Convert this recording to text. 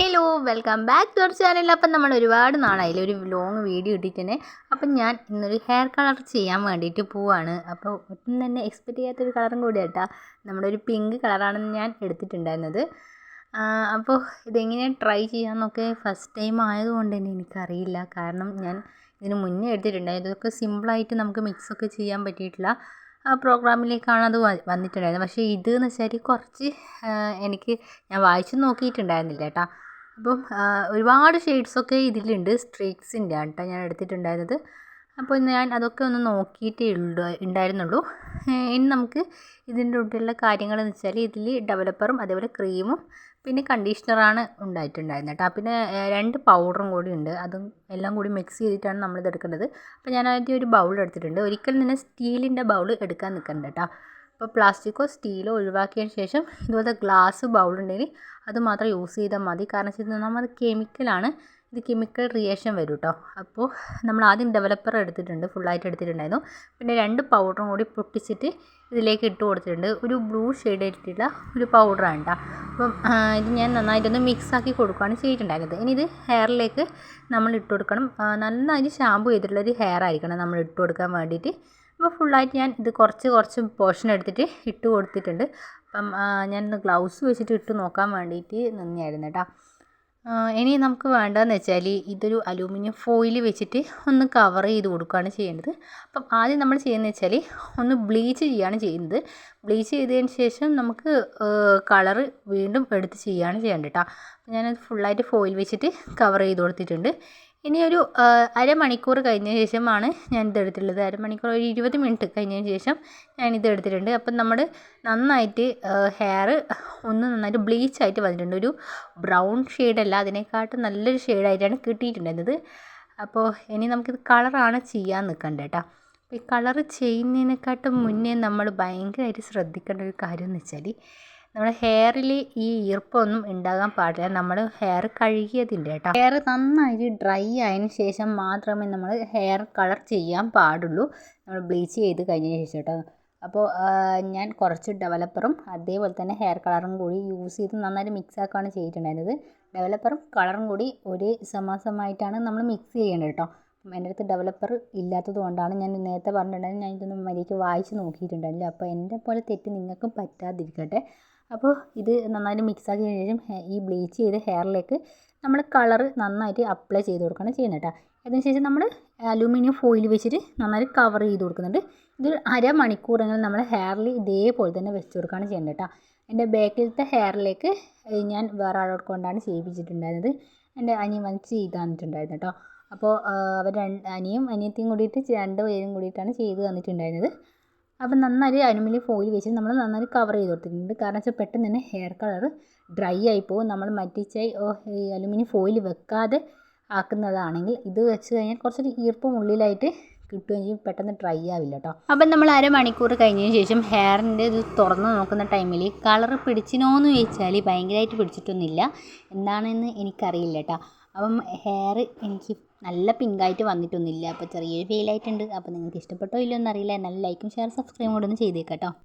Hello welcome back to our channel അപ്പം നമ്മൾ ഒരുപാട് നാളായില്ലേ ഒരു ലോങ് വീഡിയോ ഇട്ടിട്ടുണ്ട് അപ്പം ഞാൻ ഇന്നൊരു ഹെയർ കളർ ചെയ്യാൻ വേണ്ടിയിട്ട് പോവാണ്. അപ്പോൾ ഒട്ടും തന്നെ എക്സ്പെക്റ്റ് ചെയ്യാത്തൊരു കളറും കൂടി കേട്ടോ നമ്മുടെ ഒരു പിങ്ക് കളറാണെന്ന് ഞാൻ എടുത്തിട്ടുണ്ടായിരുന്നത്. അപ്പോൾ ഇതെങ്ങനെയാണ് ട്രൈ ചെയ്യാമെന്നൊക്കെ ഫസ്റ്റ് ടൈം ആയതുകൊണ്ട് തന്നെ എനിക്കറിയില്ല. കാരണം ഞാൻ ഇതിന് മുന്നേ എടുത്തിട്ടുണ്ടായിരുന്നു. ഇതൊക്കെ സിമ്പിളായിട്ട് നമുക്ക് മിക്സൊക്കെ ചെയ്യാൻ പറ്റിയിട്ടില്ല പ്രോഗ്രാമിലേക്കാണ് അത് വന്നിട്ടുണ്ടായിരുന്നത്. പക്ഷേ ഇത് എന്ന് വെച്ചാൽ കുറച്ച് എനിക്ക് ഞാൻ വായിച്ചു നോക്കിയിട്ടുണ്ടായിരുന്നില്ല കേട്ടോ. അപ്പം ഒരുപാട് ഷെയ്ഡ്സൊക്കെ ഇതിലുണ്ട്. സ്ട്രീക്സിന്റെ കേട്ടോ ഞാൻ എടുത്തിട്ടുണ്ടായിരുന്നത്. അപ്പോൾ ഞാൻ അതൊക്കെ ഒന്ന് നോക്കിയിട്ടേ ഉള്ളൂ ഉണ്ടായിരുന്നുള്ളൂ. ഇനി നമുക്ക് ഇതിന്റെ ഉള്ളിലുള്ള കാര്യങ്ങളെന്ന് വെച്ചാൽ ഇതിൽ ഡെവലപ്പറും അതേപോലെ ക്രീമും പിന്നെ കണ്ടീഷണറാണ് ഉണ്ടായിട്ടുണ്ടായിരുന്നത് കേട്ടോ പിന്നെ രണ്ട് പൗഡറും കൂടി ഉണ്ട്. അതും എല്ലാം കൂടി മിക്സ് ചെയ്തിട്ടാണ് നമ്മളിത് എടുക്കേണ്ടത് അപ്പോൾ ഞാൻ ആദ്യം ഒരു ബൗൾ എടുത്തിട്ടുണ്ട്. ഒരിക്കലും തന്നെ സ്റ്റീലിന്റെ ബൗൾ എടുക്കാൻ നിൽക്കണ്ട കേട്ടോ അപ്പോൾ പ്ലാസ്റ്റിക്കോ സ്റ്റീലോ ഒഴിവാക്കിയതിന് ശേഷം ഇതുപോലത്തെ ഗ്ലാസ് ബൗൾ ഉണ്ടെങ്കിൽ അത് മാത്രം യൂസ് ചെയ്താൽ മതി. കാരണം വെച്ചാൽ നമ്മൾ കെമിക്കലാണ് ഇത് കെമിക്കൽ റിയേഷൻ വരും കേട്ടോ അപ്പോൾ നമ്മൾ ആദ്യം ഡെവലപ്പർ എടുത്തിട്ടുണ്ട്. ഫുള്ളായിട്ട് എടുത്തിട്ടുണ്ടായിരുന്നു. പിന്നെ രണ്ട് പൗഡറും കൂടി പൊട്ടിച്ചിട്ട് ഇതിലേക്ക് ഇട്ട് കൊടുത്തിട്ടുണ്ട്. ഒരു ബ്ലൂ ഷെയ്ഡ് ഇട്ടിട്ടുള്ള ഒരു പൗഡറാണ് കേട്ടോ അപ്പം ഇത് ഞാൻ നന്നായിട്ടൊന്ന് മിക്സ് ആക്കി കൊടുക്കുകയാണ് ചെയ്തിട്ടുണ്ടായിരുന്നത്. ഇനി ഇത് ഹെയറിലേക്ക് നമ്മൾ ഇട്ട് കൊടുക്കണം. നന്നായിട്ട് ഷാമ്പു ചെയ്തിട്ടുള്ള ഒരു ഹെയർ ആയിരിക്കണം നമ്മൾ ഇട്ട് കൊടുക്കാൻ വേണ്ടിയിട്ട്. അപ്പോൾ ഫുള്ളായിട്ട് ഞാൻ ഇത് കുറച്ച് കുറച്ച് പോർഷൻ എടുത്തിട്ട് ഇട്ട് കൊടുത്തിട്ടുണ്ട്. അപ്പം ഞാനിന്ന് ഗ്ലൗസ് വെച്ചിട്ട് ഇട്ട് നോക്കാൻ വേണ്ടിയിട്ട് നിന്നായിരുന്നു കേട്ടോ. ഇനി നമുക്ക് വേണ്ടതെന്ന് വെച്ചാൽ ഇതൊരു അലൂമിനിയം ഫോയിൽ വെച്ചിട്ട് ഒന്ന് കവർ ചെയ്ത് കൊടുക്കുകയാണ് ചെയ്യേണ്ടത്. അപ്പം ആദ്യം നമ്മൾ ചെയ്യുന്നത് വെച്ചാൽ ഒന്ന് ബ്ലീച്ച് ചെയ്യുകയാണ് ചെയ്യുന്നത്. ബ്ലീച്ച് ചെയ്തതിന് ശേഷം നമുക്ക് കളറ് വീണ്ടും എടുത്ത് ചെയ്യുകയാണ് ചെയ്യേണ്ടത് കേട്ടോ. ഞാനത് ഫുള്ളായിട്ട് ഫോയിൽ വെച്ചിട്ട് കവർ ചെയ്ത് കൊടുത്തിട്ടുണ്ട്. ഇനി ഒരു അരമണിക്കൂർ കഴിഞ്ഞ ശേഷമാണ് ഞാൻ ഇത് എടുത്തിട്ടുള്ളത് അരമണിക്കൂർ ഒരു ഇരുപത് മിനിറ്റ് കഴിഞ്ഞതിന് ശേഷം ഞാൻ ഇത് എടുത്തിട്ടുണ്ട് അപ്പം നമ്മൾ നന്നായിട്ട് ഹെയർ ഒന്ന് നന്നായിട്ട് ബ്ലീച്ച് ആയിട്ട് വന്നിട്ടുണ്ട്. ഒരു ബ്രൗൺ ഷെയ്ഡല്ല അതിനെക്കാട്ടും നല്ലൊരു ഷെയ്ഡായിട്ടാണ് കിട്ടിയിട്ടുണ്ടായിരുന്നത്. അപ്പോൾ ഇനി നമുക്കിത് കളറാണ് ചെയ്യാൻ നിൽക്കേണ്ടത് കേട്ടോ ഈ കളർ ചെയ്യുന്നതിനെക്കാട്ടും മുന്നേ നമ്മൾ ഭയങ്കരമായിട്ട് ശ്രദ്ധിക്കേണ്ട ഒരു കാര്യം എന്ന് വെച്ചാൽ നമ്മുടെ ഹെയറിൽ ഈ ഈർപ്പമൊന്നും ഉണ്ടാകാൻ പാടില്ല. നമ്മൾ ഹെയർ കഴുകിയതിന്റെ കേട്ടോ ഹെയർ നന്നായിട്ട് ഡ്രൈ ആയതിന് ശേഷം മാത്രമേ നമ്മൾ ഹെയർ കളർ ചെയ്യാൻ പാടുള്ളൂ. നമ്മൾ ബ്ലീച്ച് ചെയ്ത് കഴിഞ്ഞ ശേഷം കേട്ടോ അപ്പോൾ ഞാൻ കുറച്ച് ഡെവലപ്പറും അതേപോലെ തന്നെ ഹെയർ കളറും കൂടി യൂസ് ചെയ്ത് നന്നായിട്ട് മിക്സ് ആക്കുകയാണ് ചെയ്തിട്ടുണ്ടായിരുന്നത്. ഡെവലപ്പറും കളറും കൂടി ഒരേ സമാസമായിട്ടാണ് നമ്മൾ മിക്സ് ചെയ്യേണ്ടത് കേട്ടോ എന്റെ അടുത്ത് ഡെവലപ്പർ ഇല്ലാത്തത് കൊണ്ടാണ് ഞാൻ നേരത്തെ പറഞ്ഞിട്ടുണ്ടായിരുന്നു ഞാൻ ഇതൊന്നും മര്യാദയ്ക്ക് വായിച്ച് നോക്കിയിട്ടുണ്ടായിരുന്നില്ല. അപ്പോൾ എന്റെ പോലെ തെറ്റ് നിങ്ങൾക്കും പറ്റാതിരിക്കട്ടെ. അപ്പോൾ ഇത് നന്നായിട്ട് മിക്സ് ആക്കി ശേഷം ഈ ബ്ലീച്ച് ചെയ്ത ഹെയറിലേക്ക് നമ്മൾ കളർ നന്നായിട്ട് അപ്ലൈ ചെയ്ത് കൊടുക്കുകയാണ് ചെയ്യുന്നത് കേട്ടോ. അതിന് ശേഷം നമ്മൾ അലൂമിനിയം ഫോയിൽ വെച്ചിട്ട് നന്നായിട്ട് കവർ ചെയ്ത് കൊടുക്കുന്നുണ്ട്. ഇത് അരമണിക്കൂറെങ്കിലും നമ്മൾ ഹെയറിൽ ഇതേപോലെ തന്നെ വെച്ച് കൊടുക്കുകയാണ് ചെയ്യേണ്ടത് കേട്ടോ. എന്റെ ബാക്കിലത്തെ ഹെയറിലേക്ക് ഞാൻ വേറെ ആളോട് കൊണ്ടാണ് ചെയ്യിപ്പിച്ചിട്ടുണ്ടായിരുന്നത്. എന്റെ അനിയൻ വന്ന് ചെയ്ത് തന്നിട്ടുണ്ടായിരുന്നു കേട്ടോ. അപ്പോൾ അവർ രണ്ട് അനിയും അനിയത്തിയും കൂടിയിട്ട് രണ്ട് പേരും കൂടിയിട്ടാണ് ചെയ്ത് തന്നിട്ടുണ്ടായിരുന്നത്. അപ്പം നന്നായി അനുമിൽ ഫോയിൽ വെച്ച് നമ്മൾ നന്നായി കവർ ചെയ്ത് കൊടുത്തിട്ടുണ്ട്. കാരണം വെച്ചാൽ പെട്ടെന്ന് തന്നെ ഹെയർ കളർ ഡ്രൈ ആയി പോകും. നമ്മൾ മറ്റിച്ചായി ഈ അലുമിനിയം ഫോയിൽ വെക്കാതെ ആക്കുന്നതാണെങ്കിൽ ഇത് വെച്ച് കഴിഞ്ഞാൽ കുറച്ചൊരു ഈർപ്പം ഉള്ളിലായിട്ട് കിട്ടുകയും ചെയ്യും. പെട്ടെന്ന് ഡ്രൈ ആവില്ല കേട്ടോ. അപ്പം നമ്മൾ അരമണിക്കൂർ കഴിഞ്ഞതിന് ശേഷം ഹെയറിന്റെ ഇത് തുറന്ന് നോക്കുന്ന ടൈമിൽ കളർ പിടിച്ചിനോ എന്ന് ചോദിച്ചാൽ ഭയങ്കരമായിട്ട് പിടിച്ചിട്ടൊന്നുമില്ല. എന്താണെന്ന് എനിക്കറിയില്ല കേട്ടോ. അപ്പം ഹെയർ എനിക്ക് നല്ല പിങ്കായിട്ട് വന്നിട്ടൊന്നുമില്ല. അപ്പോൾ ചെറിയൊരു ഫെയിലായിട്ടുണ്ട് അപ്പോൾ നിങ്ങൾക്ക് ഇഷ്ടപ്പെട്ടോ ഇല്ലയോ എന്നറിയില്ല. നല്ല ലൈക്കും ഷെയറും സബ്സ്ക്രൈബും കൂടെ ഒന്ന് ചെയ്തേക്കാം കേട്ടോ.